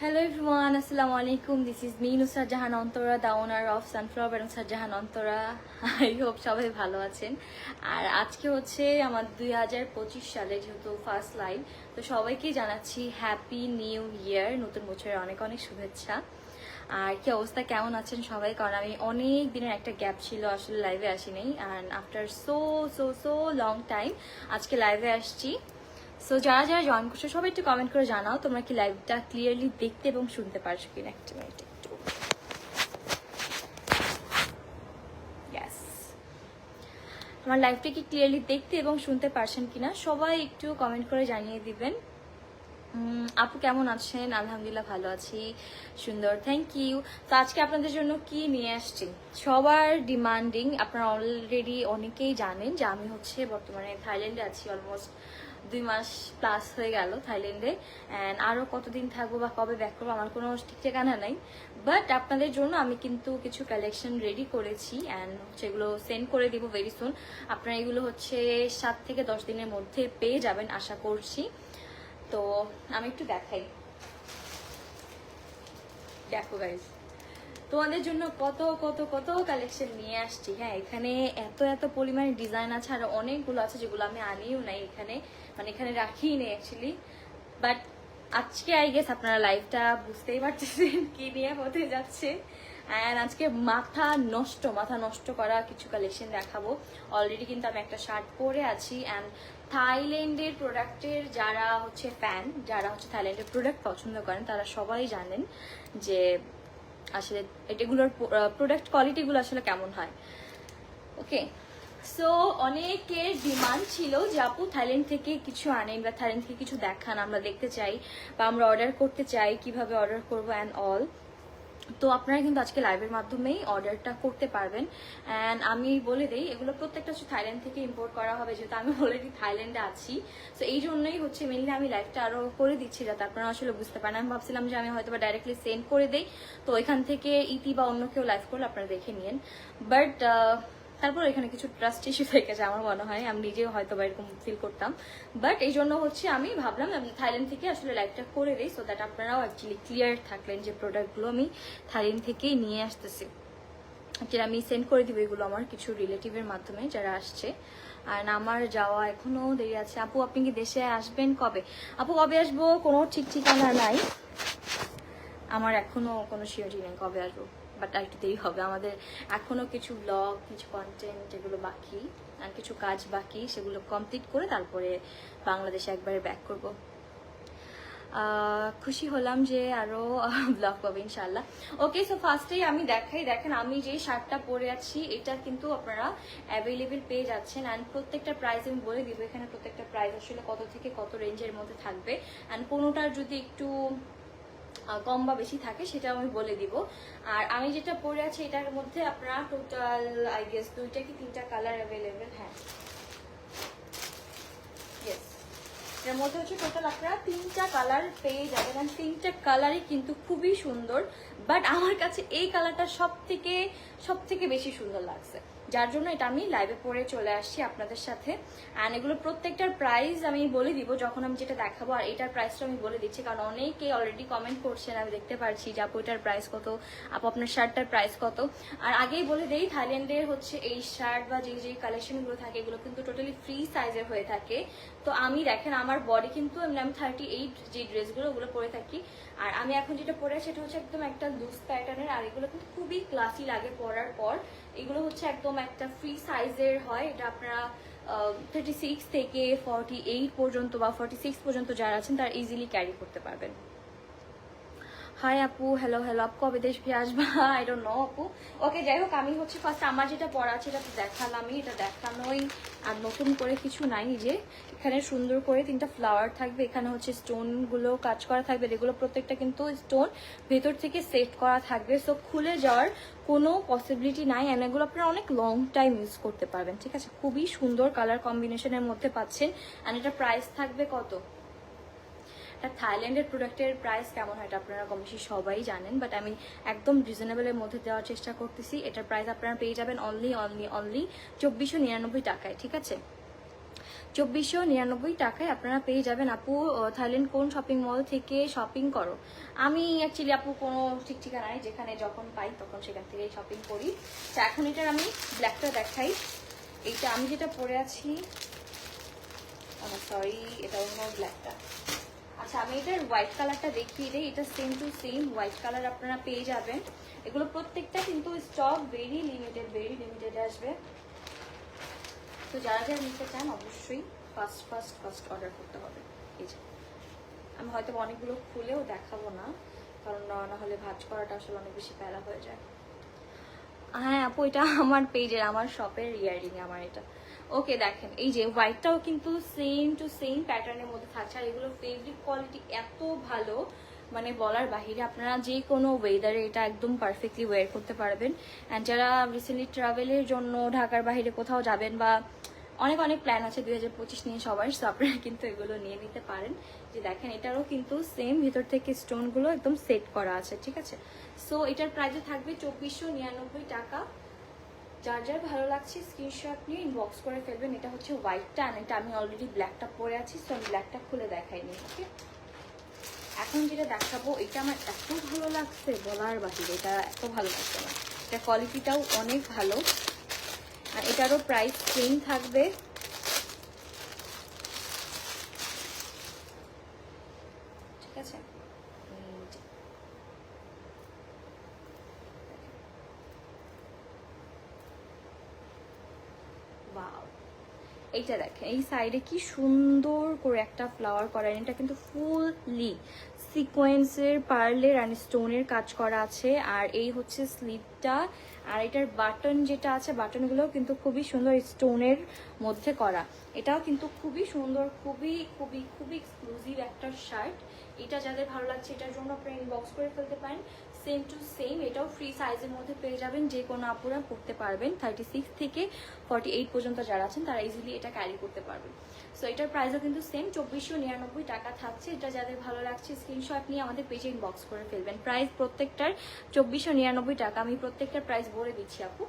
Hello everyone, Assalamu alaikum. This is me, Nusrat Jahan Antara, the owner of Sunflower and Nusrat Jahan Antara. I hope সবাই ভালো আছেন। আর আজকে হচ্ছে আমার দুই হাজার পঁচিশ সালে যেহেতু ফার্স্ট লাইভ তো সবাইকে জানাচ্ছি হ্যাপি নিউ ইয়ার নতুন বছরের অনেক অনেক শুভেচ্ছা। আর কি অবস্থা কেমন আছেন সবাই? কারণ আমি অনেক দিনের একটা গ্যাপ ছিল আসলে লাইভে আসিনি। And after so so so long time আজকে লাইভে আসছি। সো যারা যারা জয়েন করছ, সবাই একটু কমেন্ট করে জানাও তোমরা কি লাইভটা ক্লিয়ারলি দেখতে এবং শুনতে পারছ কিনা একটা মিনিট একটু. আমার লাইভটা কি ক্লিয়ারলি দেখতে এবং শুনতে পারছেন কিনা, সবাই একটু কমেন্ট করে জানিয়ে দিবেন। আপু কেমন আছেন? আলহামদুলিল্লাহ ভালো আছি। সুন্দর থ্যাংক ইউ তো আজকে আপনাদের জন্য কি নিয়ে আসছি? সবার ডিমান্ডিং আপনারা অলরেডি অনেকেই জানেন যে আমি হচ্ছে বর্তমানে থাইল্যান্ডে আছি অলমোস্ট দুই মাস প্লাস হয়ে গেল থাইল্যান্ডে। অ্যান্ড আরও কতদিন থাকব বা কবে ব্যাক করব আমার কোনো ঠিক ঠিকানা নাই। বাট আপনাদের জন্য আমি কিন্তু কিছু কালেকশন রেডি করেছি অ্যান্ড সেগুলো সেন্ড করে দিব ভেরি সুন আপনারা এগুলো হচ্ছে সাত থেকে দশ দিনের মধ্যে পেয়ে যাবেন আশা করছি। তো আমি একটু দেখাই। দেখো গাইজ তোমাদের জন্য কত কত কত কালেকশন নিয়ে আসছি। হ্যাঁ এখানে এত এত পরিমাণে ডিজাইন আছে আর অনেকগুলো আছে যেগুলো আমি আনিও নাই এখানে। মানে এখানে রাখিই নেই অ্যাকচুয়ালি বাট আজকে আই গেস আপনারা লাইফটা বুঝতেই পারতেছেন কি নিয়ে পথে যাচ্ছে। অ্যান্ড আজকে মাথা নষ্ট মাথা নষ্ট করা কিছু কালেকশন দেখাবো। অলরেডি কিন্তু আমি একটা শার্ট পরে আছি। অ্যান্ড থাইল্যান্ডের প্রোডাক্টের যারা হচ্ছে ফ্যান যারা হচ্ছে থাইল্যান্ডের প্রোডাক্ট পছন্দ করেন, তারা সবাই জানেন যে আসলে এগুলোর প্রোডাক্ট কোয়ালিটিগুলো আসলে কেমন হয়। ওকে সো অনেকের ডিমান্ড ছিল যে, আপু থাইল্যান্ড থেকে কিছু আনেন বা থাইল্যান্ড থেকে কিছু দেখান, আমরা দেখতে চাই বা আমরা অর্ডার করতে চাই, কীভাবে অর্ডার করব অ্যান্ড অল তো আপনারা কিন্তু আজকে লাইভের মাধ্যমেই অর্ডারটা করতে পারবেন। অ্যান্ড আমি বলে দিই, এগুলো প্রত্যেকটা হচ্ছে থাইল্যান্ড থেকে ইম্পোর্ট করা হবে, যেহেতু আমি অলরেডি থাইল্যান্ডে আছি। তো এই জন্যই হচ্ছে মেনলি আমি লাইভটা আরও করে দিচ্ছি, যাতে আপনারা আসলে বুঝতে পারেন। আমি ভাবছিলাম যে, আমি হয়তো বা ডাইরেক্টলি সেন্ড করে দিই। তো এখান থেকে ইতি বা অন্য কেউ লাইভ করলে আপনারা দেখে নিন বাট তারপর এখানে কিছু ট্রাস্ট ইস্যু থেকে গেছে আমার মনে হয়। আমি নিজেও হয়তো বা এরকম ফিল করতাম। বাট এই জন্য হচ্ছে আমি ভাবলাম আমি থাইল্যান্ড থেকে আসলে লাইভটা করে দিই সো দ্যাট আপনারাও অ্যাকচুয়ালি ক্লিয়ার থাকলেন যে প্রোডাক্টগুলো আমি থাইল্যান্ড থেকেই নিয়ে আসতেছি। যেটা আমি সেন্ড করে দিব এগুলো আমার কিছু রিলেটিভের মাধ্যমে যারা আসছে। আর আমার যাওয়া এখনও দেরি আছে। আপু, আপনি কি দেশে আসবেন কবে? আপু, কবে আসব? কোনো ঠিক ঠিকানা নাই। আমার এখনও কোনো শিওরিটি নেই কবে আসব। বাট আর একটু দেরি হবে। আমাদের এখনও কিছু ব্লগ কিছু কন্টেন্ট যেগুলো বাকি, আর কিছু কাজ বাকি, সেগুলো কমপ্লিট করে তারপরে বাংলাদেশে একবারে ব্যাক করব। খুশি হলাম যে আরও ব্লগ পাবে ইনশাল্লাহ ওকে সো ফার্স্টেই আমি দেখাই। দেখেন, আমি যে শার্টটা পরে আছি এটা কিন্তু আপনারা অ্যাভেলেবেল পেয়ে যাচ্ছেন। অ্যান্ড প্রত্যেকটা প্রাইস আমি বলে দিব, এখানে প্রত্যেকটা প্রাইস আসলে কত থেকে কত রেঞ্জের মধ্যে থাকবে। অ্যান্ড কোনোটার যদি একটু কম বা বেশি থাকে, সেটা আমি বলে দিব। আর আমি যেটা পরে আছি, এটার মধ্যে আপনারা টোটাল আই গেস দুইটা কি তিনটা কালার অ্যাভেলেবেল হ্যাঁ. এর মধ্যে হচ্ছে টোটাল আপনারা তিনটা কালার পেয়ে যাবেন। তিনটা কালারই কিন্তু খুবই সুন্দর। বাট আমার কাছে এই কালারটা সব থেকে সব থেকে বেশি সুন্দর লাগছে। যার জন্য এটা আমি লাইভে পরে চলে আসছি আপনাদের সাথে। অ্যান্ড এগুলো প্রত্যেকটার প্রাইস আমি বলে দিব, যখন আমি যেটা দেখাবো, আর এটার প্রাইসটা আমি বলে দিচ্ছি। কারণ অনেকে অলরেডি কমেন্ট করছেন, আমি দেখতে পারছি যে আপু, এটার প্রাইস কত? আপু, আপনার শার্টটার প্রাইস কত? আর আগেই বলে দেই, থাইল্যান্ডের হচ্ছে এই শার্ট বা যে যে কালেকশনগুলো থাকে, এগুলো কিন্তু টোটালি ফ্রি সাইজের হয়ে থাকে। তো আমি দেখেন, আমার বডি কিন্তু আমি থার্টি এইট যে ড্রেসগুলো ওগুলো পরে থাকি। আর আমি এখন যেটা পরে সেটা হচ্ছে একদম একটা লুজ প্যাটার্নের আর এগুলো কিন্তু খুবই ক্লাসি লাগে পরার পর। এগুলো হচ্ছে একদম একটা ফ্রি সাইজের হয়। এটা আপনারা থার্টি সিক্স থেকে ফর্টি এইট পর্যন্ত বা ফর্টি সিক্স পর্যন্ত যারা আছেন, তারা ইজিলি ক্যারি করতে পারবেন। হাই আপু। হ্যালো হ্যালো আপু, কবে দেশ ফিরে আসবা? আই ডোন্ট নো আপু। ওকে যাই হোক, আমি হচ্ছে ফার্স্ট আমার যেটা পড়া আছে, এটা তো দেখালামই, এটা দেখানোই। আর নতুন করে কিছু নাই যে। এখানে সুন্দর করে তিনটা ফ্লাওয়ার থাকবে। এখানে হচ্ছে স্টোনগুলো কাজ করা থাকবে। এগুলো প্রত্যেকটা কিন্তু স্টোন ভেতর থেকে সেট করা থাকবে। সো খুলে যাওয়ার কোনো পসিবিলিটি নাই। অ্যান্ড এগুলো আপনারা অনেক লং টাইম ইউজ করতে পারবেন। ঠিক আছে? খুবই সুন্দর কালার কম্বিনেশনের মধ্যে পাচ্ছেন। অ্যান্ড এটা প্রাইস থাকবে কত? এটা থাইল্যান্ডের প্রোডাক্টের প্রাইস কেমন হয় এটা আপনারা কম বেশি সবাই জানেন বাট আমি একদম রিজনেবলের মধ্যে দেওয়ার চেষ্টা করতেছি। এটার প্রাইস আপনারা পেয়ে যাবেন অনলি অনলি অনলি চব্বিশশো নিরানব্বই টাকায়, ঠিক আছে? চব্বিশশো নিরানব্বই টাকায় আপনারা পেয়ে যাবেন, আপু থাইল্যান্ড কোন শপিং মল থেকে শপিং করো? আমি অ্যাকচুয়ালি আপু কোনো ঠিক ঠিকানা নাই যেখানে যখন পাই তখন সেখান থেকেই শপিং করি। তো এখন এটার আমি ব্ল্যাকটা দেখাই। এইটা আমি যেটা পরে আছি সরি এটা অন্য ব্ল্যাকটা আচ্ছা আমি এটার হোয়াইট কালারটা দেখিয়ে দিই। এটা same to same white colour আপনারা পেয়ে যাবেন। এগুলো প্রত্যেকটা কিন্তু stock very limited very limited আসবে। তো যারা যারা নিতে চান, অবশ্যই ফার্স্ট ফার্স্ট ফার্স্ট অর্ডার করতে হবে। এই যে, আমি হয়তো অনেকগুলো খুলেও দেখাবো না, কারণ না হলে ভাজ করাটা আসলে অনেক বেশি প্যারা হয়ে যায়। হ্যাঁ আপু, এটা আমার পেজের আমার শপের ইয়ারিং আমার এটা। ওকে দেখেন, এই যে হোয়াইটটাও কিন্তু সেম টু সেম প্যাটার্নের মধ্যে থাকছে। আর এগুলোর ফেব্রিক কোয়ালিটি এত ভালো মানে বলার বাহিরে আপনারা যে কোনো ওয়েদারে এটা একদম পারফেক্টলি ওয়্যার করতে পারবেন। অ্যান্ড যারা রিসেন্টলি ট্রাভেলের জন্য ঢাকার বাইরে কোথাও যাবেন বা অনেক অনেক প্ল্যান আছে দুই হাজার পঁচিশ নিয়ে সবার তো আপনারা কিন্তু এগুলো নিয়ে নিতে পারেন। যে দেখেন, এটারও কিন্তু সেম ভিতর থেকে স্টোনগুলো একদম সেট করা আছে, ঠিক আছে? সো এটার প্রাইসে থাকবে চব্বিশশো নিরানব্বই টাকা। যার যার ভালো লাগছে স্ক্রিনশট নিয়ে ইনবক্স করে ফেলবেন। এটা হচ্ছে হোয়াইটটা আর এটা আমি অলরেডি ব্ল্যাকটা পরে আছি সো আমি ব্ল্যাকটা খুলে দেখাই নি ওকে এখন যেটা দেখাবো, এটা আমার এত ভালো লাগছে, বলার বাহিরে, এটা এত ভালো লাগছে আমার। এটা কোয়ালিটিটাও অনেক ভালো। আর এটারও প্রাইস সেম থাকবে ঠিক আছে এই যে। Wow. এইটা দেখেন এই সাইডে কি সুন্দর করে একটা ফ্লাওয়ার করা এটা কিন্তু ফুললি সিকোয়েন্সের পার্লের অ্যান্ড স্টোনের কাজ করা আছে। আর এই হচ্ছে স্লিপটা, আর এটার বাটন যেটা আছে বাটনগুলোও কিন্তু খুবই সুন্দর স্টোনের মধ্যে করা। এটাও কিন্তু খুবই সুন্দর, খুবই খুবই খুবই এক্সক্লুসিভ একটা শার্ট এটা যাদের ভালো লাগছে, এটার জন্য আপনারা ইনবক্স করে ফেলতে পারেন। সেম টু সেম এটাও ফ্রি সাইজের মধ্যে পেয়ে যাবেন। যে কোনো আপুরা পড়তে পারবেন। থার্টি সিক্স থেকে ফর্টি এইট পর্যন্ত যারা আছেন, তারা ইজিলি এটা ক্যারি করতে পারবেন। সো এটার প্রাইসও কিন্তু সেম চব্বিশশো নিরানব্বই টাকা থাকছে। এটা যাদের ভালো লাগছে স্ক্রিনশট নিয়ে আমাদের পেজে ইনবক্স করে ফেলবেন। প্রাইস প্রত্যেকটার চব্বিশশো নিরানব্বই টাকা। আমি প্রত্যেকটার প্রাইস বলে দিচ্ছি আপু।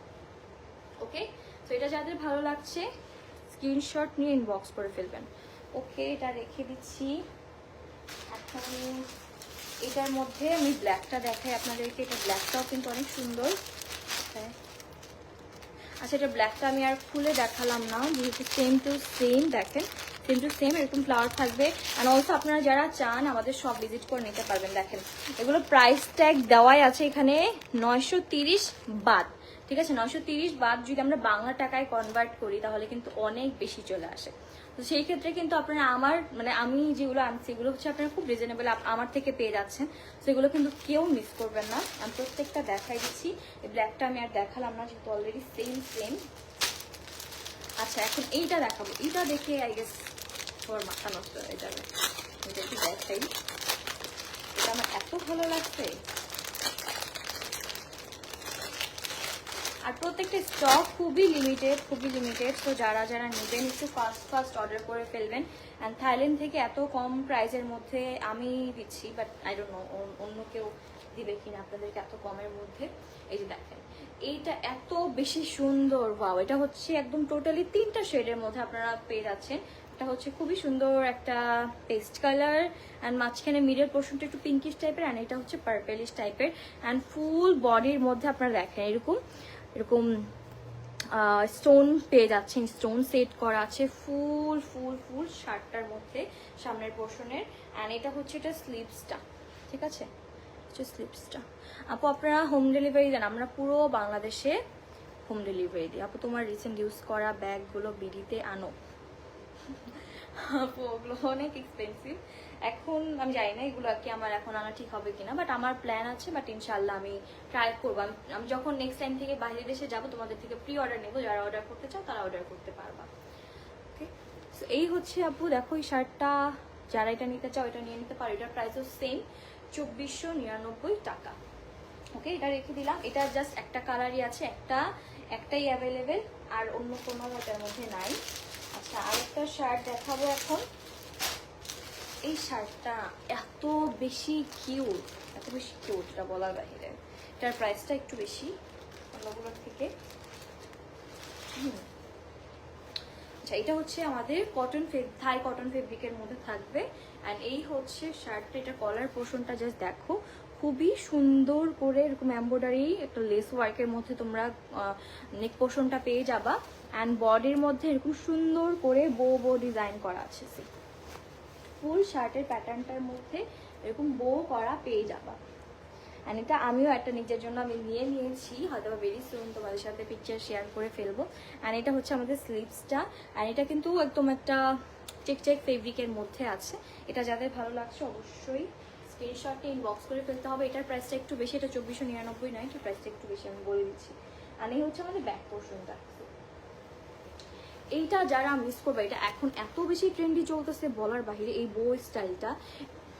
ওকে সো এটা যাদের ভালো লাগছে স্ক্রিনশট নিয়ে ইনবক্স করে ফেলবেন। ওকে এটা রেখে দিচ্ছি। এখন এটার মধ্যে আমি ব্ল্যাকটা দেখাই আপনাদেরকে, এটা ব্ল্যাকটাও কিন্তু অনেক সুন্দর। হ্যাঁ। আচ্ছা এটা ব্ল্যাকটা আমি আর খুলে দেখালাম না, যেহেতু সেম টু সেম দেখেন সেম টু সেম এরকম ফ্লাওয়ার থাকবে। অ্যান্ড অলসো আপনারা যারা চান, আমাদের সব ভিজিট করে নিতে পারবেন, দেখেন। এগুলো প্রাইস ট্যাগ দেওয়াই আছে এখানে নয়শো তিরিশ বাদ। ঠিক আছে? নয়শো তিরিশ বাদ যদি আমরা বাংলা টাকায় কনভার্ট করি, তাহলে কিন্তু অনেক বেশি চলে আসে। তো সেই ক্ষেত্রে কিন্তু আপনারা আমার মানে আমি যেগুলো আনছি, এগুলো হচ্ছে আপনারা খুব রিজনেবল আমার থেকে পেয়ে যাচ্ছেন। সেগুলো কিন্তু কেউ মিস করবেন না। আমি প্রত্যেকটা দেখাই দিচ্ছি। এই ব্ল্যাকটা আমি আর দেখালাম না, যেহেতু অলরেডি সেম সেম আচ্ছা এখন এইটা দেখাবো। এইটা দেখে আই গেস তোমার মাথা নষ্ট হয়ে যাবে। এটা একটু দেখাই। এটা আমার এত ভালো লাগছে। আর প্রত্যেকটা স্টক খুবই লিমিটেড খুবই লিমিটেড তো যারা যারা নেবেন, একটু ফার্স্ট ফার্স্ট অর্ডার করে ফেলবেন। অ্যান্ড থাইল্যান্ড থেকে এত কম প্রাইসের মধ্যে আমি দিচ্ছি বাট আই ডোন্ট নো অন্য কেউ দিবে কিনা আপনাদেরকে এত কমের মধ্যে। এই যে দেখেন, এইটা এত বেশি সুন্দর ওয়াও এটা হচ্ছে একদম টোটালি তিনটা শেডের মধ্যে আপনারা পেয়ে যাচ্ছেন। এটা হচ্ছে খুবই সুন্দর একটা পেস্ট কালার অ্যান্ড মাঝখানে মিডল পোর্শনটা একটু পিঙ্কিশ টাইপের অ্যান্ড এটা হচ্ছে পার্পেলিশ টাইপের অ্যান্ড ফুল বডির মধ্যে আপনারা দেখেন, এরকম। এরকম স্টোন পেয়ে যাচ্ছেন স্টোন সেট করা আছে ফুল ফুল ফুল শার্টটার মধ্যে সামনের পোর্শনের অ্যান্ড এটা হচ্ছে এটা স্লিপসটা ঠিক আছে? হচ্ছে স্লিভসটা আপু, আপনারা হোম ডেলিভারি দেন, আমরা পুরো বাংলাদেশে হোম ডেলিভারি দিই। আপু, তোমার রিসেন্ট ইউজ করা ব্যাগগুলো বিডিতে আনো। আপু, ওগুলো অনেক এক্সপেন্সিভ এখন আমি জানি না এগুলো কি আমার এখন আনা ঠিক হবে কিনা বাট আমার প্ল্যান আছে বাট ইনশাল্লাহ আমি ট্রাই করব। আমি যখন নেক্সট টাইম থেকে বাইরে দেশে যাব, তোমাদের থেকে প্রি অর্ডার নেব, যারা অর্ডার করতে চাও, তারা অর্ডার করতে পারবা। ওকে সো এই হচ্ছে আপু, দেখো এই শার্টটা, যারা এটা নিতে চাও, এটা নিয়ে নিতে পারো। এটার প্রাইসও সেম চব্বিশশো নিরানব্বই টাকা। ওকে এটা রেখে দিলাম। এটা জাস্ট একটা কালারই আছে, একটা, একটাই অ্যাভেলেবেল আর অন্য কোনো এটার মধ্যে নাই। আচ্ছা আরেকটা শার্ট দেখাবো এখন। এই শার্টটা এত বেশি কিউট, এত বেশি কিউট এটা বলার বাইরে। এটার প্রাইসটা একটু বেশি, অন্যগুলোর থেকে। আচ্ছা এটা হচ্ছে আমাদের কটন ফেব থাই কটন ফেব্রিকের মধ্যে থাকবে। অ্যান্ড এই হচ্ছে শার্টটা, এটা কলার পোর্শনটা জাস্ট দেখো। খুবই সুন্দর করে এরকম এম্ব্রয়ডারি একটা লেস ওয়ার্কের মধ্যে তোমরা নেক পোর্শনটা পেয়ে যাবা। অ্যান্ড বডির মধ্যে এরকম সুন্দর করে বো বো ডিজাইন করা আছে ফুল শার্টের প্যাটার্নটার মধ্যে এরকম বো করা পেয়ে যাবা। অ্যান্ড এটা আমিও একটা নিজের জন্য আমি নিয়ে নিয়েছি হয়তো ভেরি সুন তোমাদের সাথে পিকচার শেয়ার করে ফেলব। অ্যান্ড এটা হচ্ছে আমাদের স্লিভসটা অ্যান্ড এটা কিন্তু একদম একটা চেক চেক ফেব্রিকের মধ্যে আছে। এটা যাদের ভালো লাগছে অবশ্যই স্ক্রিনশটটা ইনবক্স করে ফেলতে হবে। এটার প্রাইসটা একটু বেশি, এটা চব্বিশশো নিরানব্বই নয়, এটার প্রাইসটা একটু বেশি আমি বলে দিচ্ছি। আর এই হচ্ছে আমাদের ব্যাক পোর্শনটা এইটা যারা মিস করবে, এটা এখন এত বেশি ট্রেন্ডি চলতেছে বলার বাহিরে এই বো স্টাইলটা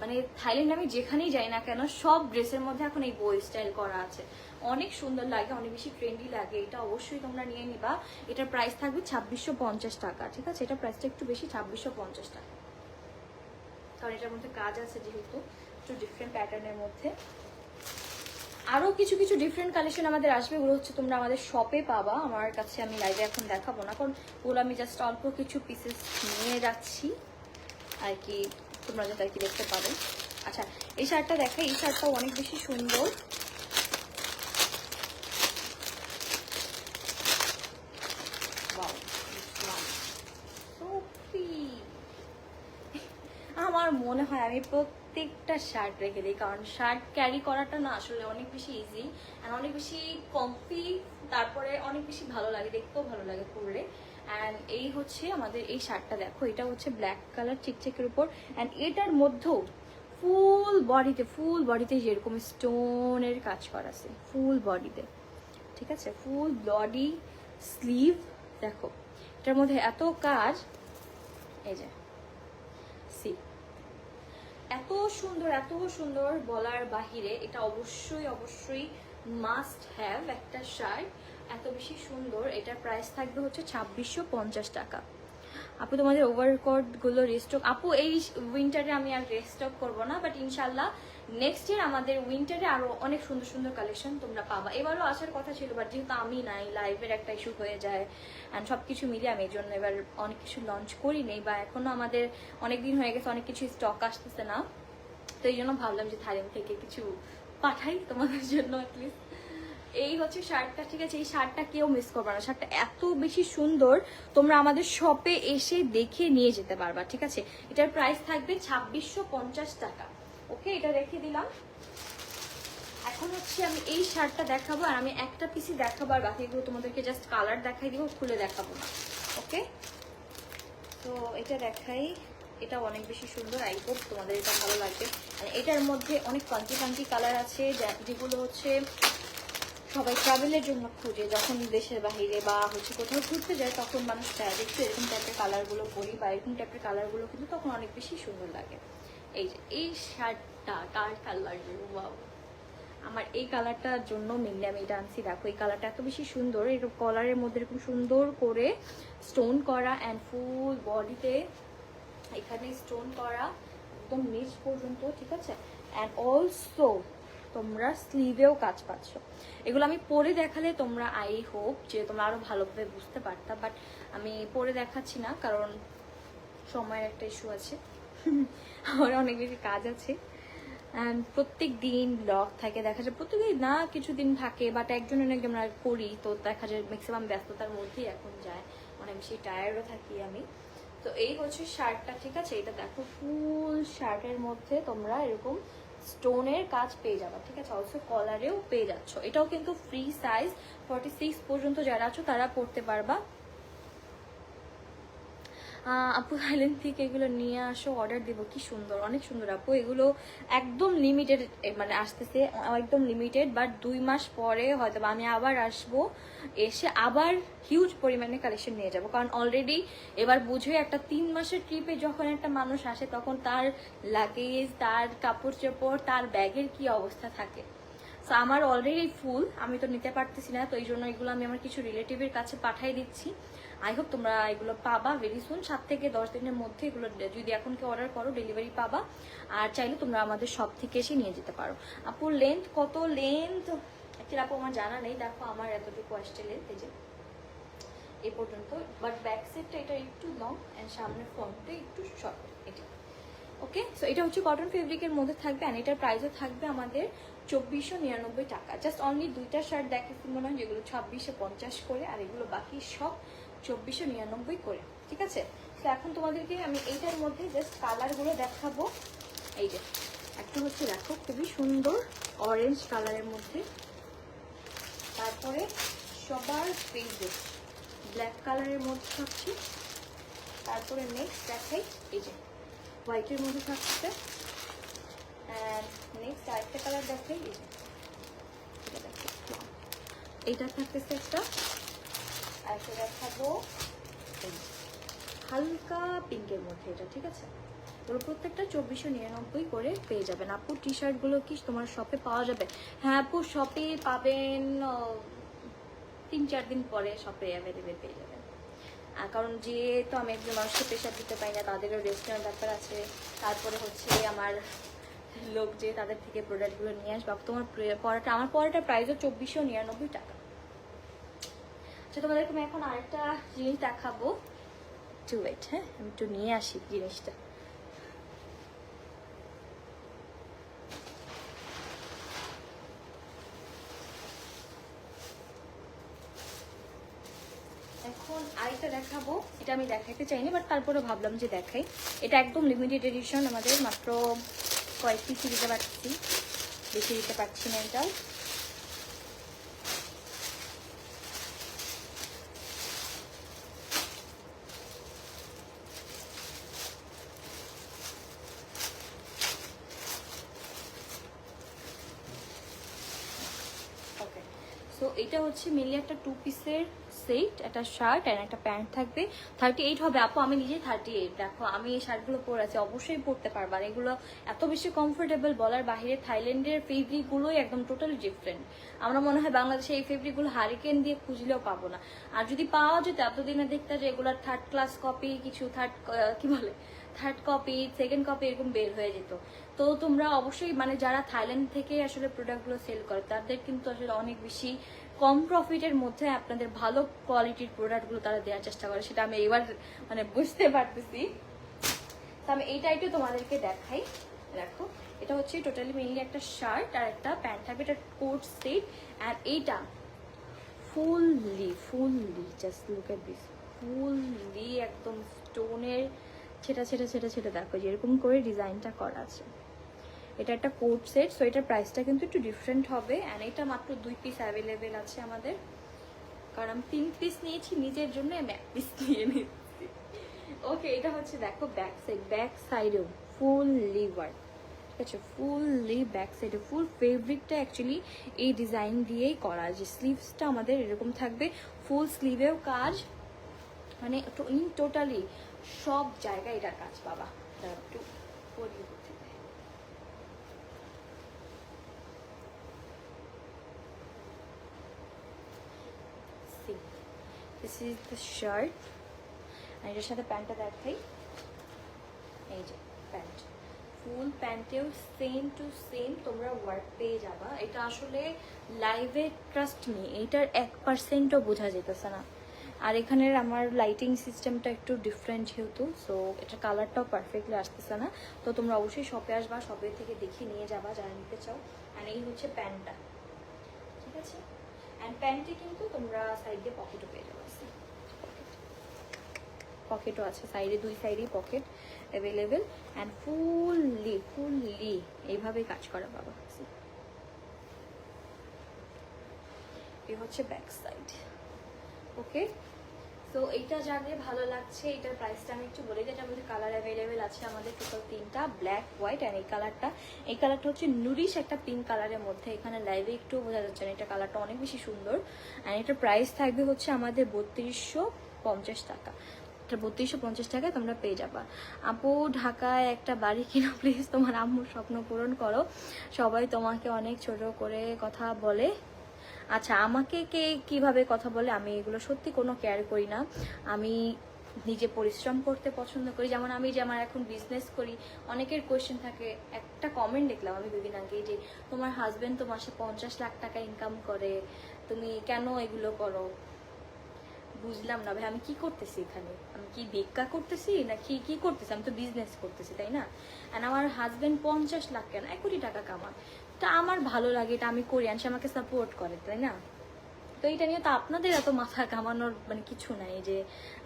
মানে থাইল্যান্ড আমি যেখানেই যাই না কেন, সব ড্রেসের মধ্যে এখন এই বো স্টাইল করা আছে। অনেক সুন্দর লাগে, অনেক বেশি ট্রেন্ডি লাগে। এটা অবশ্যই তোমরা নিয়ে নিবা। এটার প্রাইস থাকবে ছাব্বিশশো পঞ্চাশ টাকা, ঠিক আছে? এটার প্রাইসটা একটু বেশি, ছাব্বিশশো পঞ্চাশ টাকা। কারণ এটার মধ্যে কাজ আছে যেহেতু, একটু ডিফারেন্ট প্যাটার্নের মধ্যে। আরও কিছু কিছু ডিফারেন্ট কালেকশন আমাদের আসবে। ওগুলো হচ্ছে তোমরা আমাদের শপে পাবা। আমার কাছে আমি লাইভে এখন দেখাবো না, কারণ ওগুলো আমি জাস্ট অল্প কিছু পিসেস নিয়ে যাচ্ছি। আর কি তোমরা যাতে আর কি দেখতে পাবে আচ্ছা এই শার্টটা দেখা, এই শার্টটাও অনেক বেশি সুন্দর। মনে হয় আমি প্রত্যেকটা শার্ট রেখে দিই, কারণ শার্ট ক্যারি করাটা না আসলে অনেক বেশি ইজি অ্যান্ড অনেক বেশি কমফি তারপরে অনেক বেশি ভালো লাগে, দেখতেও ভালো লাগে পরলে। অ্যান্ড এই হচ্ছে আমাদের এই শার্টটা দেখো, এটা হচ্ছে ব্ল্যাক কালার চিকচিকের উপর অ্যান্ড এটার মধ্যেও ফুল বডিতে ফুল বডিতে যেরকম স্টোনের কাজ করা আছে ফুল বডিতে ঠিক আছে? ফুল বডি স্লিভ দেখো, এটার মধ্যে এত কাজ, এই যে এত সুন্দর এত সুন্দর বলার বাহিরে এটা অবশ্যই অবশ্যই মাস্ট হ্যাভ একটা শার্ট। এত বেশি সুন্দর, এটার প্রাইস থাকবে হচ্ছে ছাব্বিশশো পঞ্চাশ টাকা। আপু, তোমাদের ওভারকোটগুলো রিস্টক আপু, এই উইন্টারে আমি আর রেস্টক করব না বাট ইনশাল্লাহ নেক্সট ইয়ার আমাদের উইন্টারে আরও অনেক সুন্দর সুন্দর কালেকশন তোমরা পাবা। এবারও আসার কথা ছিল বাট যেহেতু আমি নাই লাইভের একটা ইস্যু হয়ে যায় অ্যান্ড সব কিছু মিলিয়ে আমি এই জন্য এবার অনেক কিছু লঞ্চ করি নেই, বা এখনও আমাদের অনেক দিন হয়ে গেছে, অনেক কিছু স্টক আসতেছে না। তো এই জন্য ভাবলাম যে থাইল্যান্ড থেকে কিছু পাঠাই তোমাদের জন্য অ্যাটলিস্ট এই হচ্ছে শার্টটা, ঠিক আছে? এই শার্টটা কেউ মিস করবে না। শার্টটা এত বেশি সুন্দর, তোমরা আমাদের শপে এসে দেখে নিয়ে যেতে পারবা, ঠিক আছে? এটার প্রাইস থাকবে ছাব্বিশশো টাকা। ওকে, এটা রেখে দিলাম। এখন হচ্ছে আমি এই শার্টটা দেখাবো আর আমি একটা পিসি দেখাবো আর বাকিগুলো তোমাদেরকে জাস্ট কালার দেখাই দিব, খুলে দেখাবো না। ওকে? তো এটা দেখাই, এটা অনেক বেশি সুন্দর। আই হোপ তোমাদের এটা ভালো লাগবে। আর এটার মধ্যে অনেক ফাঙ্কি ফাঙ্কি কালার আছে যেগুলো হচ্ছে সবাই ট্রাভেলের জন্য খুঁজে। যখন দেশের বাইরে বা হচ্ছে কোথাও ঘুরতে যায়, তখন মানুষ দেখতে এরকম টাইপের কালারগুলো পরি বা এরকম টাইপের কালারগুলো কিন্তু তখন অনেক বেশি সুন্দর লাগে। এই যে, এই শার্টটা কার কালার বাবু আমার এই কালারটার জন্য মেনলি আমি এটা আনছি। দেখো, এই কালারটা এত বেশি সুন্দর। এরকম কলারের মধ্যে এরকম সুন্দর করে স্টোন করা অ্যান্ড ফুল বডিতে এখানে স্টোন করা একদম নিচ পর্যন্ত, ঠিক আছে? অ্যান্ড অলসো তোমরা স্লিভেও কাজ পাচ্ছ। এগুলো আমি পরে দেখালে তোমরা আই হোপ যে তোমরা আরও ভালোভাবে বুঝতে পারতা বাট আমি পরে দেখাচ্ছি না, কারণ সময়ের একটা ইস্যু আছে। আমার অনেক বেশি কাজ আছে। প্রত্যেক দিন ব্লগ থাকে, দেখা যায় প্রত্যেকদিন না কিছুদিন থাকে বাট একজন অনেক আমরা করি, তো দেখা যায় ম্যাক্সিমাম ব্যস্ততার মধ্যেই এখন যায়। অনেক বেশি টায়ার্ডও থাকি আমি। তো এই হচ্ছে শার্টটা, ঠিক আছে? এটা দেখো ফুল শার্টের মধ্যে তোমরা এরকম স্টোনের কাজ পেয়ে যাবে, ঠিক আছে? অলসো কলারেও পেয়ে যাচ্ছ। এটাও কিন্তু ফ্রি সাইজ ফর্টি সিক্স পর্যন্ত যারা আছো তারা পড়তে পারবা। আপু থাইল্যান্ড থেকে এগুলো নিয়ে আসো অর্ডার দেবো। কি সুন্দর, অনেক সুন্দর আপু। এগুলো একদম লিমিটেড মানে আসতেছে, একদম লিমিটেড বাট দুই মাস পরে হয়তো আমি আবার আসব, এসে আবার হিউজ পরিমাণে কালেকশন নিয়ে যাব। কারণ অলরেডি এবার বুঝে একটা তিন মাসের ট্রিপে যখন একটা মানুষ আসে, তখন তার লাগেজ তার কাপড় চোপড় তার ব্যাগের কি অবস্থা থাকে। সো আমার অলরেডি ফুল আমি তো নিতে পারতেছি না, তো এই জন্য এগুলো আমি আমার কিছু রিলেটিভের কাছে পাঠাই দিচ্ছি। আই হোপ তোমরা এগুলো পাবা ভেরি সুন সাত থেকে দশ দিনের মধ্যে এগুলো যদি এখন কেউ অর্ডার করো ডেলিভারি পাবা। আর চাইলে তোমরা আমাদের সব থেকে এসে নিয়ে যেতে পারো। আপুর লেন্থ কত? লেন্থ অ্যাকচুয়ালি আপু, আমার জানা নেই। দেখো, আমার এতটুকু আসছে লেন্থ এই যে। এই পর্যন্ত। বাট ব্যাক সাইডটা এটা একটু লং অ্যান্ড সামনের ফ্রন্টটা একটু শর্ট এটা ওকে সো এটা হচ্ছে কটন ফেব্রিকের মধ্যে থাকবে অ্যান্ড এটার প্রাইসও থাকবে আমাদের চব্বিশশো নিরানব্বই টাকা। জাস্ট অনলি দুইটা শার্ট দেখে মনে হয়, যেগুলো ছাব্বিশশো পঞ্চাশ করে, আর এগুলো বাকি সব চব্বিশশো নিরানব্বই করে, ঠিক আছে? তো এখন তোমাদেরকে আমি এইটার মধ্যে জাস্ট কালারগুলো দেখাবো। এই যে, একটা হচ্ছে দেখো, খুবই সুন্দর অরেঞ্জ কালারের মধ্যে। তারপরে সবার ফেভারিট ব্ল্যাক কালারের মধ্যে থাকছে। তারপরে নেক্সট দেখাই, এই যে হোয়াইটের মধ্যে থাকছে। অ্যান্ড নেক্সট আরেকটা কালার দেখাই, এই যে এইটা থাকতেছে একটা আর একটা দেখাবো হালকা পিঙ্কের মধ্যে এটা, ঠিক আছে? ওগুলো প্রত্যেকটা চব্বিশশো নিরানব্বই করে পেয়ে যাবেন। আপুর টি শার্টগুলো কি তোমার শপে পাওয়া যাবে? হ্যাঁ আপু শপে পাবেন তিন চার দিন পরে শপে অ্যাভেলেবেল পেয়ে যাবেন। কারণ যেহেতু আমি একজন মানুষকে প্রেশার দিতে পারি না, তাদেরও রেস্টুরেন্ট ব্যাপার আছে। তারপরে হচ্ছে আমার লোক যে তাদের থেকে প্রোডাক্টগুলো নিয়ে আসবে। তোমার প্রে- পড়াটা আমার পড়াটার প্রাইসও চব্বিশশো নিরানব্বই টাকা। আমি এখন আরেকটা জিনিস দেখাবো। একটু ওয়েট হ্যাঁ? আমি একটু নিয়ে আসি জিনিসটা। এখন আরেকটা দেখাবো। এটা আমি দেখাইতে চাইনি বাট তারপরে ভাবলাম যে দেখাই। এটা একদম লিমিটেড এডিশন আমাদের মাত্র কয়েক পিসি দিতে পারছি বেশি দিতে পারছি না এটাও ওকে সো এটা হচ্ছে মেনলি একটা টু পিসের সেট একটা শার্ট অ্যান্ড একটা প্যান্ট থাকবে। থার্টি এইট হবে। আপু, আমি নিজেই থার্টি এইট দেখো, আমি এই শার্টগুলো পরে আছি। অবশ্যই পরতে পারব। এগুলো এত বেশি কমফোর্টেবল বলার বাইরে থাইল্যান্ডের ফেব্রিকগুলোই একদম টোটালি ডিফারেন্ট আমরা মনে হয় বাংলাদেশে এই ফেব্রিকগুলো হারিকেন দিয়ে খুঁজলেও পাবো না। আর যদি পাওয়া যেত, এতদিনে দেখতে যে এগুলোর থার্ড ক্লাস কপি কিছু থার্ড কি বলে? থার্ড কপি সেকেন্ড কপি এরকম বের হয়ে যেত। তো তোমরা অবশ্যই মানে যারা থাইল্যান্ড থেকে আসলে প্রোডাক্টগুলো সেল করে, তাদের কিন্তু আসলে অনেক বেশি কম প্রফিটের মধ্যে আপনাদের ভালো কোয়ালিটির প্রোডাক্টগুলো তারা দেওয়ার চেষ্টা করে, সেটা আমি এবার মানে বুঝতে পারতেছি। আমি এই টাইপে তোমাদেরকে দেখাই। দেখো, এটা হচ্ছে টোটালি মেনলি একটা শার্ট আর একটা প্যান্ট থাকবে, এটা কোট সেট আর এইটা fully fully just look at this fully একদম স্টোনের ছেটা ছেটা ছেটা ছেটা, দেখো, যেরকম করে ডিজাইনটা করা আছে। এটা একটা কোট সেট সো এটার প্রাইসটা কিন্তু একটু ডিফারেন্ট হবে অ্যান্ড এটা মাত্র দুই পিস অ্যাভেলেবেল আছে আমাদের। কারণ আমি তিন পিস নিয়েছি, নিজের জন্য আমি এক পিস নিয়ে নিচ্ছি। ওকে এটা হচ্ছে দেখো ব্যাক সাইড ব্যাক সাইডেও ফুল লিভার ঠিক আছে? ফুল ফুললি ব্যাক সাইডে ফুল ফেব্রিকটা অ্যাকচুয়ালি এই ডিজাইন দিয়েই করা যে স্লিভসটা আমাদের এরকম থাকবে ফুল স্লিভেও কাজ মানে ইন টোটালি সব জায়গায় এটার কাজ, বাবা। একটু পরিয়ে দিতে দে। See, this is the shirt. আর এটার সাথে প্যান্টটা দেখাই এই যে প্যান্ট ফুল প্যান্টেও সেম টু সেম তোমরা ওয়ার্ক পেয়ে যাবা। এটা আসলে লাইভে ট্রাস্ট মি এটার এক পার্সেন্টও বোঝা যেতেছে না। আর এখানের আমার লাইটিং সিস্টেমটা একটু ডিফারেন্ট যেহেতু সো এটা কালারটাও পারফেক্টলি আসতেছে না। তো তোমরা অবশ্যই শপে আসবা শপে থেকে দেখে নিয়ে যাবা, যারা নিতে চাও। আর এই হচ্ছে প্যান্টটা ঠিক আছে? অ্যান্ড প্যান্টে কিন্তু তোমরা সাইড দিয়ে পকেটও পেয়ে যাবে। পকেটও আছে, সাইডে দুই সাইডেই pocket available and fully fully এইভাবে কাজ করা বাবা। এই হচ্ছে ব্যাক সাইড ওকে তো এইটা জানলে ভালো লাগছে এটার প্রাইসটা আমি একটু বলে দিই, এটার মধ্যে কালার অ্যাভেলেবেল আছে আমাদের টোটাল তিনটা ব্ল্যাক হোয়াইট অ্যান্ড এই কালারটা এই কালারটা হচ্ছে নুরিশ একটা পিঙ্ক কালারের মধ্যে, এখানে লাইভে একটু বোঝা যাচ্ছে না, এটা কালারটা অনেক বেশি সুন্দর। অ্যান্ড এটার প্রাইস থাকবে হচ্ছে আমাদের বত্রিশশো পঞ্চাশ টাকা। এটা বত্রিশশো পঞ্চাশ টাকায় তোমরা পেয়ে যাবা। আপু, ঢাকায় একটা বাড়ি কিনো প্লিজ তোমার আম্মুর স্বপ্ন পূরণ করো। সবাই তোমাকে অনেক ছোট করে কথা বলে। আচ্ছা আমাকে কে কীভাবে কথা বলে? আমি এগুলো সত্যি কোনো কেয়ার করি না। আমি নিজে পরিশ্রম করতে পছন্দ করি। যেমন আমি যে আমার এখন বিজনেস করি, অনেকের কোয়েশ্চেন থাকে। একটা কমেন্ট দেখলাম আমি দুদিন আগে যে, তোমার হাজবেন্ড তো মাসে পঞ্চাশ লাখ টাকা ইনকাম করে। তুমি কেন এগুলো করো? বুঝলাম না ভাই, আমি কি করতেছি এখানে? আমি কি ভিক্ষা করতেছি না কি কি করতেছি? আমি তো বিজনেস করতেছি, তাই না? আর আমার হাজবেন্ড পঞ্চাশ লাখ কেন? এক কোটি টাকা কামান তা আমার ভালো লাগে এটা আমি করি সে আমাকে সাপোর্ট করে, তাই না? তো এটা নিয়ে তো আপনাদের এত মাথা কামানোর মানে কিছু নাই যে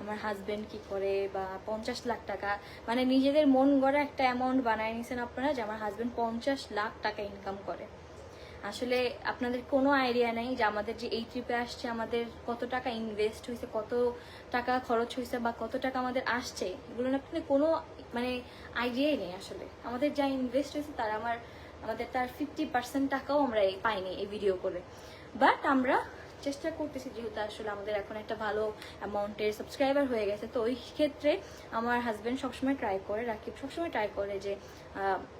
আমার হাজবেন্ড কি করে বা পঞ্চাশ লাখ টাকা মানে নিজেদের মন গড়া একটা অ্যামাউন্ট বানায় নিয়েছেন আপনারা যে আমার হাজবেন্ড পঞ্চাশ লাখ টাকা ইনকাম করে। আসলে আপনাদের কোনো আইডিয়া নাই যে আমাদের যে এই ট্রিপে আসছে, আমাদের কত টাকা ইনভেস্ট হয়েছে কত টাকা খরচ হয়েছে বা কত টাকা আমাদের আসছে, এগুলো না আপনাদের কোনো মানে আইডিয়াই নেই আসলে। আমাদের যা ইনভেস্ট হয়েছে তার আমার, আমাদের তার ফিফটি পার্সেন্ট টাকাও আমরা পাইনি এই ভিডিও করে। বাট আমরা চেষ্টা করতেছি, যেহেতু আসলে আমাদের এখন একটা ভালো অ্যামাউন্টের সাবস্ক্রাইবার হয়ে গেছে, তো ওই ক্ষেত্রে আমার হাজব্যান্ড সবসময় ট্রাই করে, রাকিব সবসময় ট্রাই করে যে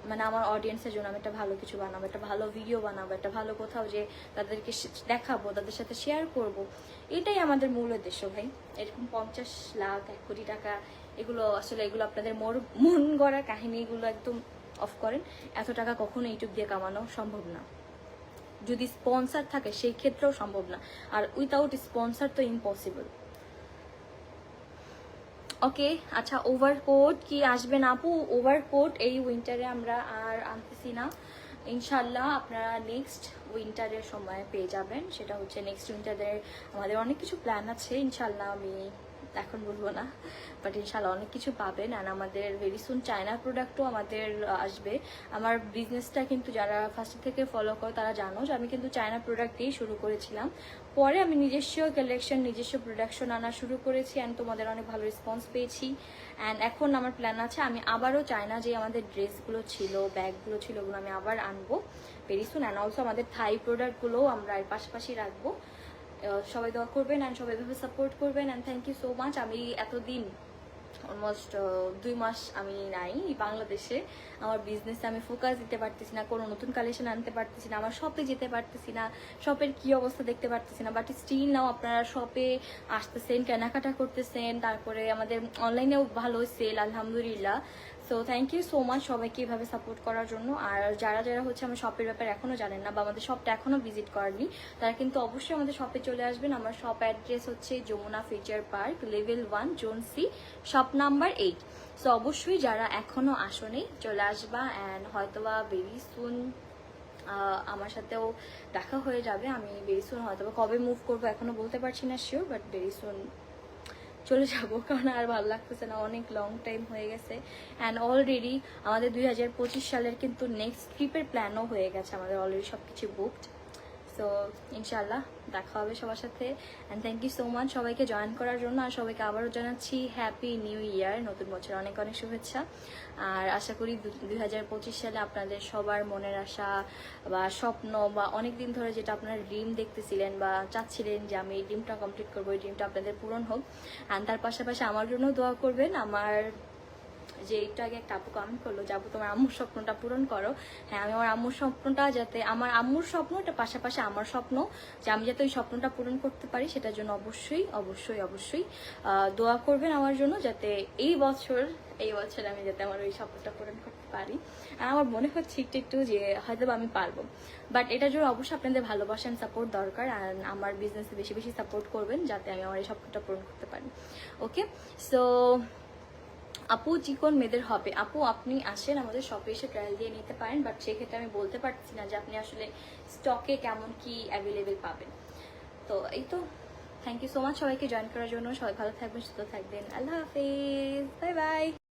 মানে আমার অডিয়েন্সের জন্য আমি একটা ভালো কিছু বানাবো, একটা ভালো ভিডিও বানাবো, একটা ভালো কোথাও যে তাদেরকে দেখাবো, তাদের সাথে শেয়ার করব। এটাই আমাদের মূল উদ্দেশ্য ভাই। এরকম পঞ্চাশ লাখ, এক কোটি টাকা, এগুলো আসলে এগুলো আপনাদের মোর- মন গড়া কাহিনীগুলো একদম অফ করেন। এত টাকা কখনো ইউটিউব দিয়ে কামানো সম্ভব না। যদি স্পন্সর থাকে, সেই ক্ষেত্রেও সম্ভব না। আর উইথাউট স্পন্সর তো ইম্পসিবল ওকে আচ্ছা ওভারকোট কি আসবেন আপু? ওভারকোট এই উইন্টারে আমরা আর আনতেছি না। ইনশাল্লাহ আপনারা নেক্সট উইন্টারের সময় পেয়ে যাবেন। সেটা হচ্ছে নেক্সট উইন্টারের আমাদের অনেক কিছু প্ল্যান আছে। ইনশাল্লাহ আমি এখন বলব না বাট ইনশাল্লাহ অনেক কিছু পাবেন আর আমাদের ভেরি সুন চায়না প্রোডাক্টও আমাদের আসবে। আমার বিজনেসটা কিন্তু যারা ফার্স্ট থেকে ফলো করো তারা জানো যে আমি কিন্তু চায়না প্রোডাক্ট দিয়েই শুরু করেছিলাম। পরে আমি নিজস্ব কালেকশন নিজস্ব প্রোডাকশন আনা শুরু করেছি অ্যান্ড তোমাদের অনেক ভালো রেসপন্স পেয়েছি। অ্যান্ড এখন আমার প্ল্যান আছে আমি আবারও চায়না যে আমাদের ড্রেসগুলো ছিল ব্যাগগুলো ছিল ওগুলো আমি আবার আনব ভেরি সুন অ্যান্ড অলসো আমাদের থাই প্রোডাক্টগুলোও আমরা এর পাশাপাশি রাখব। সবাই দোয়া করবেন অ্যান্ড সবাই এভাবে সাপোর্ট করবেন and thank you so much আমি এতদিন অলমোস্ট দুই মাস আমি নাই বাংলাদেশে। আমার বিজনেসে আমি ফোকাস দিতে পারতেছি না, কোনো নতুন কালেকশন আনতে পারতেছি না, আমার শপে যেতে পারতেছি না শপের কি অবস্থা দেখতে পারতেছি না। বাট স্টিল নাও আপনারা শপে আসতেছেন, কেনাকাটা করতেছেন, তারপরে আমাদের অনলাইনেও ভালো সেল আলহামদুলিল্লাহ। So thank you so much সবাইকে এভাবে সাপোর্ট করার জন্য। আর যারা যারা হচ্ছে আমার শপের ব্যাপারে এখনও জানেন না বা আমাদের শপটা এখনও ভিজিট করেনি তারা কিন্তু অবশ্যই আমাদের শপে চলে আসবেন। আমার শপ অ্যাড্রেস হচ্ছে Jamuna Future Park level one zone C shop number eight so অবশ্যই যারা এখনও আসেনি, চলে আসবা অ্যান্ড হয়তোবা ভেরি সুন আমার সাথেও দেখা হয়ে যাবে। আমি ভেরি সুন হয়তোবা কবে মুভ করব এখনও বলতে পারছি না শিওর বাট ভেরি সুন চলে যাব, কারণ আর ভালো লাগতেছে না, অনেক লং টাইম হয়ে গেছে। অ্যান্ড অলরেডি আমাদের দুই হাজার পঁচিশ সালের কিন্তু নেক্সট ট্রিপের প্ল্যানও হয়ে গেছে, আমাদের অলরেডি সব কিছু বুকড সো ইনশাল্লাহ দেখা হবে সবার সাথে। And thank you so much সবাইকে জয়েন করার জন্য। আর সবাইকে আবারও জানাচ্ছি হ্যাপি নিউ ইয়ার নতুন বছর অনেক অনেক শুভেচ্ছা। আর আশা করি দুই হাজার পঁচিশ সালে আপনাদের সবার মনের আশা বা স্বপ্ন বা অনেক দিন ধরে যেটা আপনারা ড্রিম দেখতেছিলেন বা চাচ্ছিলেন যে আমি এই ড্রিমটা কমপ্লিট করব, এই ড্রিমটা আপনাদের পূরণ হোক। অ্যান্ড তার পাশাপাশি আমার জন্য দোয়া করবেন। আমার যে একটু আগে একটা আপু কমেন্ট করল যে, আপু, তোমার আম্মুর স্বপ্নটা পূরণ করো। হ্যাঁ আমি আমার আম্মুর স্বপ্নটা যাতে, আমার আম্মুর স্বপ্ন, এটা পাশাপাশি আমার স্বপ্ন যে, আমি যাতে ওই স্বপ্নটা পূরণ করতে পারি, সেটার জন্য অবশ্যই অবশ্যই অবশ্যই দোয়া করবেন আমার জন্য যাতে এই বছর এই বছর আমি যাতে আমার ওই স্বপ্নটা পূরণ করতে পারি। আমার মনে হচ্ছে একটু একটু যে হয়তো আমি পারব। বাট এটার জন্য অবশ্যই আপনাদের ভালোবাসা সাপোর্ট দরকার আর আমার বিজনেসে বেশি বেশি সাপোর্ট করবেন যাতে আমি আমার এই স্বপ্নটা পূরণ করতে পারি। ওকে সো আপু চিকন মেয়েদের হবে? আপু, আপনি আসেন, আমাদের শপে এসে ট্রায়াল দিয়ে নিতে পারেন বাট সেক্ষেত্রে আমি বলতে পারছি না যে আপনি আসলে স্টকে কেমন কি অ্যাভেলেবেল পাবেন। তো এই তো থ্যাংক ইউ সো মাচ সবাইকে জয়েন করার জন্য, সবাই ভালো থাকবেন, সুস্থ থাকবেন। আল্লাহ হাফিজ বাই বাই